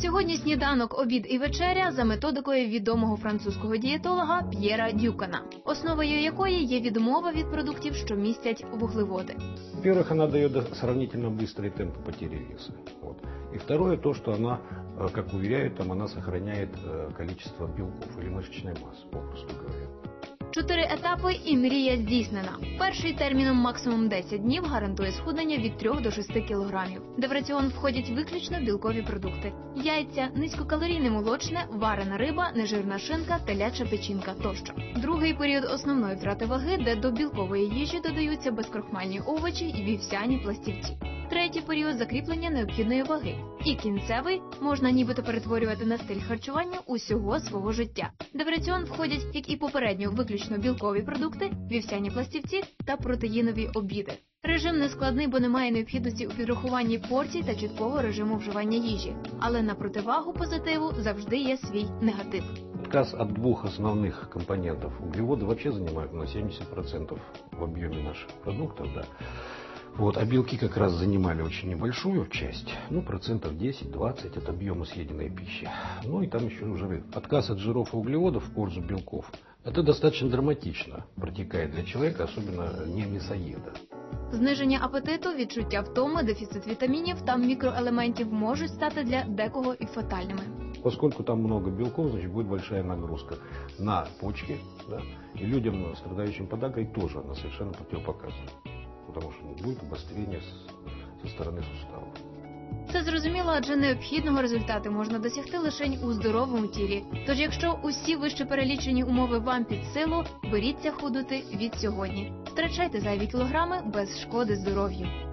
Сьогодні сніданок, обід і вечеря за методикою відомого французького дієтолога П'єра Дюкана, основою якої є відмова від продуктів, що містять вуглеводи. Во-первых, она дает до- сравнительно быстрые темпы потери веса. Вот. И второе, то, что она, э, как уверяют, там, она сохраняет э, количество белков или мышечной массы, попросту говоря. Чотири етапи і мрія здійснена. Перший терміном максимум 10 днів гарантує схуднення від 3 до 6 кілограмів, де в раціон входять виключно білкові продукти: яйця, низькокалорійне молочне, варена риба, нежирна шинка, теляча печінка тощо. Другий період основної втрати ваги, де до білкової їжі додаються безкрохмальні овочі і вівсяні пластівці Третій період закріплення необхідної ваги. І кінцевий можна нібито перетворювати на стиль харчування усього свого життя, де в раціон входять, як і попередньо, виключно білкові продукти, вівсяні пластівці та протеїнові обіди. Режим не складний, бо немає необхідності у підрахуванні порцій та чіткого режиму вживання їжі. Але на противагу позитиву завжди є свій негатив. Отказ от двух основных компонентов. Углеводы вообще занимают на 70% в объеме наших продуктов, да. Вот, а белки как раз занимали очень небольшую часть, ну, процентов 10-20 от объема съеденной пищи. Ну и там еще жиры. Отказ от жиров и углеводов в пользу белков. Это достаточно драматично протекает для человека, особенно не мясоеда. Зниження апетиту, відчуття втоми, дефіцит вітамінів та мікроелементів можуть стати для декого і фатальними. Поскольку там много белков, значит будет большая нагрузка на почки, да, и людям, страдающим подагрой, тоже она совершенно противопоказана. Потому що будет обострення зі сторони суставу. Це зрозуміло, адже необхідного результату можна досягти лише у здоровому тілі. Тож, якщо усі вище перелічені умови вам під силу, беріться худути від сьогодні. Втрачайте зайві кілограми без шкоди здоров'ю.